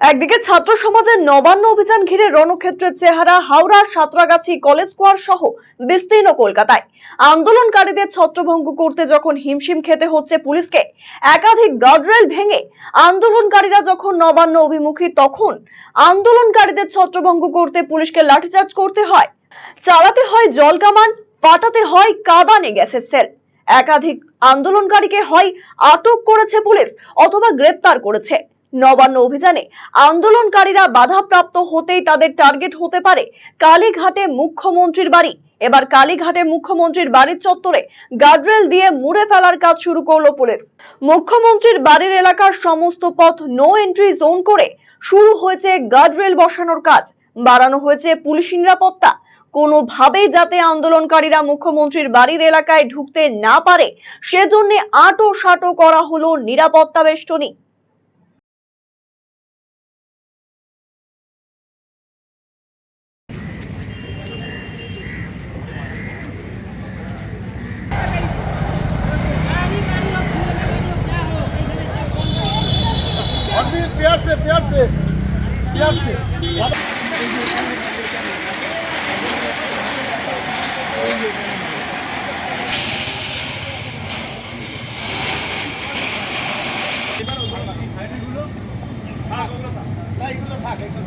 একদিকে ছাত্র সমাজের নবান্ন অভিযান ঘিরে রণক্ষেত্রের চেহারা, হাওড়া, সাঁতরাগাছি, কলেজ স্কোয়ার সহ বিস্তীর্ণ কলকাতায়। আন্দোলনকারীদের ছত্রভঙ্গ করতে যখন হিমশিম খেতে হচ্ছে পুলিশকে, একাধিক গার্ডরেল ভেঙে আন্দোলনকারীরা যখন নবান্ন অভিমুখী, তখন আন্দোলনকারীদের ছত্রভঙ্গ করতে পুলিশকে লাঠিচার্জ করতে হয়। চালাতে হয় জল কামান ফাটাতে হয় কাদানে গ্যাসের সেল। একাধিক আন্দোলনকারীকে হয় আটক করেছে পুলিশ অথবা গ্রেপ্তার করেছে। নবান্ন অভিযানে আন্দোলনকারীরা বাধাপ্রাপ্ত হতেই তাদের টার্গেট হতে পারে কালীঘাটে মুখ্যমন্ত্রীর বাড়ি। এবার কালীঘাটে মুখ্যমন্ত্রীর বাড়ির চত্বরে গার্ডরেল দিয়ে মুড়ে ফেলার কাজ শুরু করল পুলিশ। মুখ্যমন্ত্রীর বাড়ির এলাকার সমস্ত পথ নো এন্ট্রি জোন করে শুরু হয়েছে গার্ডরেল বসানোর কাজ। বাড়ানো হয়েছে পুলিশ নিরাপত্তা। কোনোভাবেই যাতে আন্দোলনকারীরা মুখ্যমন্ত্রীর বাড়ির এলাকায় ঢুকতে না পারে, সেজন্য আটো সাটো করা হলো নিরাপত্তা বেষ্টনী। प्यार से प्यार से प्यार से থাক এগুলো থাক এগুলো